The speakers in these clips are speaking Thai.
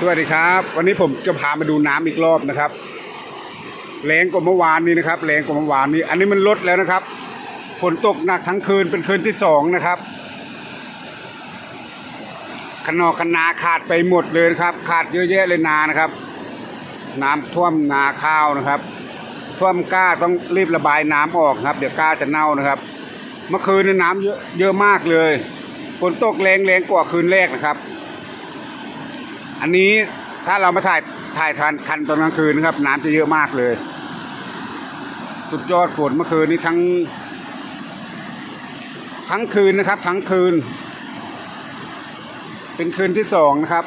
สวัสดีครับ วันนี้ผมจะพามาดูน้ำอีกรอบนะครับแรงกว่าเมื่อวานนี้นะครับแรงกว่าเมื่อวานนี้ อันนี้มันลดแล้วนะครับฝนตกหนักทั้งคืนเป็นคืนที่สองนะครับขนอกคนาขาดไปหมดเลยครับ ขาดเยอะแยะเลยนานะครับ น้ำท่วมนาข้าวนะครับ ท่วมกล้าต้องรีบระบายน้ำออกครับ เดี๋ยวกล้าจะเน่านะครับ เมื่อคืนนี่น้ำเยอะเยอะมากเลยฝนตกแรงแรงกว่าคืนแรกนะครับ อันนี้ถ้าเรามาถ่ายถ่ายทันทันตอนกลางคืนนะครับ น้ำจะเยอะมากเลย สุดยอดฝนเมื่อคืนนี้ทั้ง ทั้งคืนนะครับ ทั้งคืน เป็นคืนที่สองนะครับ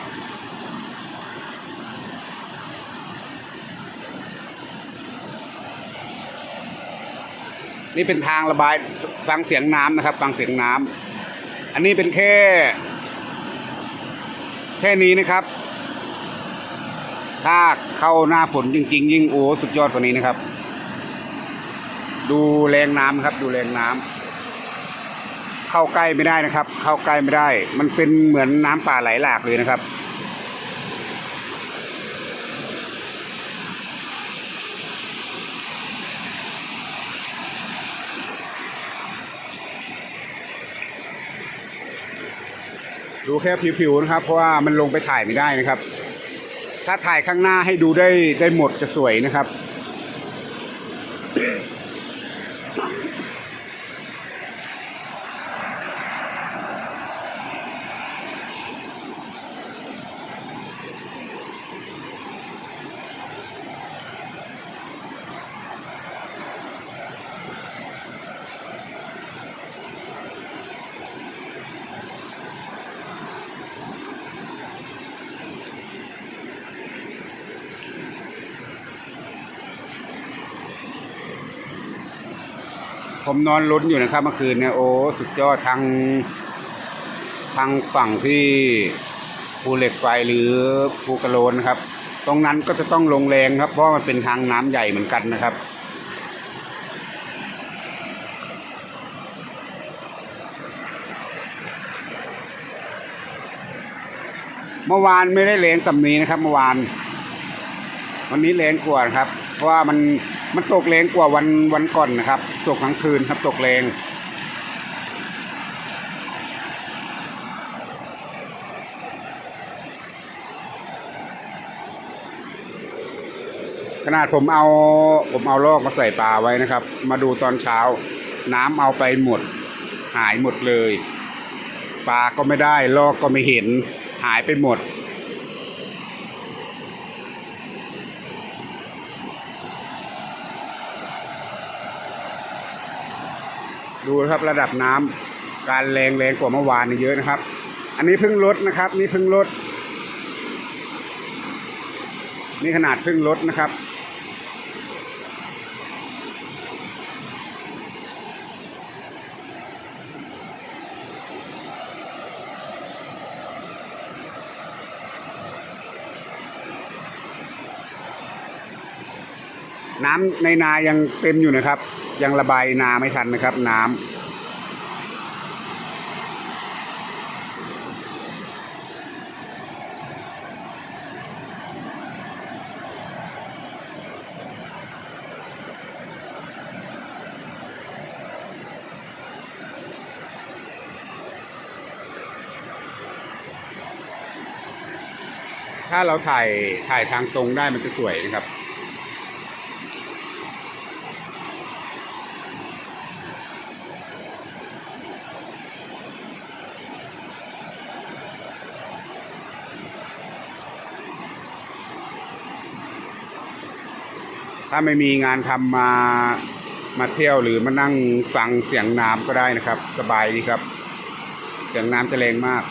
นี่เป็นทางระบายฟังเสียงน้ำนะครับ ฟังเสียงน้ำอันนี้เป็นแค่ แค่นี้นะครับ ถ้าเข้าหน้าฝนจริง ๆ ยิ่งโอ้สุดยอดกว่านี้นะครับ ดูแรงน้ำครับ ดูแรงน้ำเข้าใกล้ไม่ได้นะครับ เข้าใกล้ไม่ได้ มันเป็นเหมือนน้ำป่าไหลหลากเลยนะครับ ดูแค่ผิวๆนะครับ เพราะว่ามันลงไปถ่ายไม่ได้นะครับ ถ้าถ่ายข้างหน้าให้ดูได้ได้หมดจะสวยนะครับ ผมนอนลุ้นอยู่นะครับ เมื่อคืนเนี่ยโอ้สุดยอดทางทางฝั่งที่ภูเหล็กไฟหรือภูกระโลนนะครับ ตรงนั้นก็จะต้องลงแรงครับ เพราะมันเป็นทางน้ำใหญ่เหมือนกันนะครับ เมื่อวานไม่ได้แรงสำนีนะครับ เมื่อวาน วันนี้แรงกว่าครับ เพราะว่ามัน มันตกแรงกว่าวันวันก่อนนะครับ ตกทั้งคืนครับตกแรงขนาดผมเอาผมเอาลอกมาใส่ปลาไว้นะครับ มาดูตอนเช้า น้ำเอาไปหมด หายหมดเลย ปลาก็ไม่ได้ลอกก็ไม่เห็น หายไปหมด ดูนะครับระดับน้ำการแรงแรงกว่าเมื่อวานเยอะนะครับ อันนี้เพิ่งลดนะครับ นี่เพิ่งลด นี่ขนาดเพิ่งลดนะครับ น้ำในนายังเต็มอยู่นะครับ ยังระบายนาไม่ทันนะครับ น้ำถ้าเราถ่ายถ่ายทางตรงได้มันจะสวยนะครับ ถ้าไม่มีงานทำมามาเที่ยวหรือมานั่งฟังเสียงน้ำก็ได้นะครับ สบายดีครับ เสียงน้ำจะแรงมาก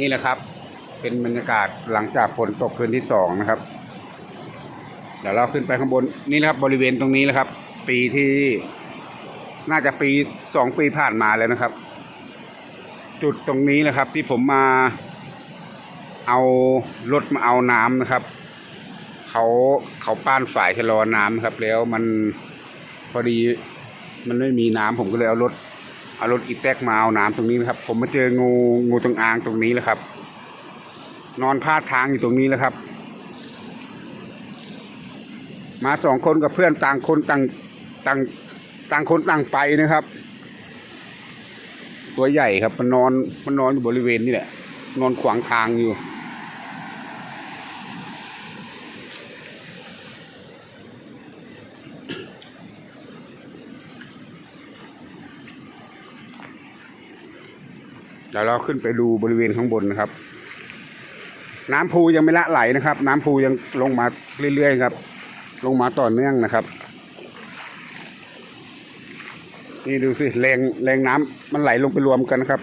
นี่แหละครับ เป็นบรรยากาศหลังจากฝนตกคืนที่สองนะครับ เดี๋ยวเราขึ้นไปข้างบนนี่นะครับ บริเวณตรงนี้นะครับ ปีที่น่าจะปีสองปีผ่านมาแล้วนะครับ จุดตรงนี้นะครับ ที่ผมมาเอารถมาเอาน้ำนะครับเขาเขาป้านฝ่ายชะลอน้ำครับ แล้วมันพอดีมันไม่มีน้ำผมก็เลยเอารถ เอารถอีแท็กมาเอาน้ำตรงนี้นะครับ ผมมาเจองูงูตรงอางตรงนี้แล้วครับ นอนพาดทางอยู่ตรงนี้แล้วครับ มาสองคนกับเพื่อนต่างคนต่างต่างต่างคนต่างไปนะครับ ตัวใหญ่ครับมันนอนมันนอนอยู่บริเวณนี่แหละนอนขวางทางอยู่ เดี๋ยวเราขึ้นไปดูบริเวณข้างบนนะครับ น้ำพูยังไม่ละไหลนะครับ น้ำพูยังลงมาเรื่อยๆครับ ลงมาต่อเนื่องนะครับ นี่ดูสิแรงแรงน้ำมันไหลลงไปรวมกันนครับ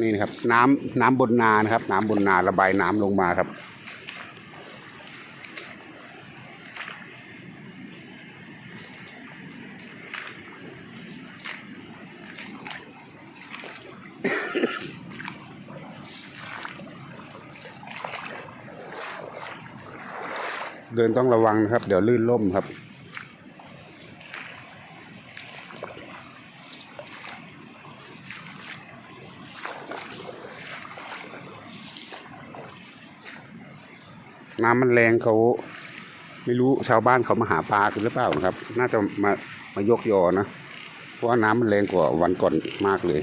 นี่นะครับน้ำน้ำบนนานะครับ น้ำบนนาระบายน้ำลงมาครับ เดินต้องระวังนะครับ เดี๋ยวลื่นล่มครับ น้ำมันแรงเขาไม่รู้ชาวบ้านเขามาหาปลากันหรือเปล่านะครับ น่าจะมามายกยอนะ เพราะว่าน้ำมันแรงกว่าวันก่อนมากเลย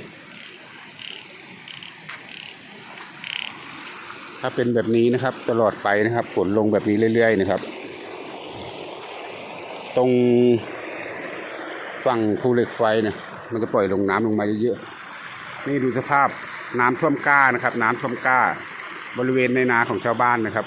ถ้าเป็นแบบนี้นะครับ ตลอดไปนะครับฝนลงแบบนี้เรื่อย ๆ นะครับ ตรงฝั่งภูเหล็กไฟเนี่ยมันจะปล่อยลงน้ำลงมาเยอะๆนี่ดูสภาพน้ำท่วมก้านะครับ น้ำท่วมก้า บริเวณในนาของชาวบ้านนะครับ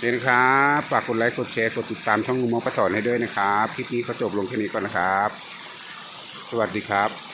เดี๋ยวนะครับฝากกดไลค์กดแชร์กดติดตามช่องลุงมองปะถอนให้ด้วยนะครับคลิปนี้ก็จบลงแค่นี้ก่อนนะครับ สวัสดีครับ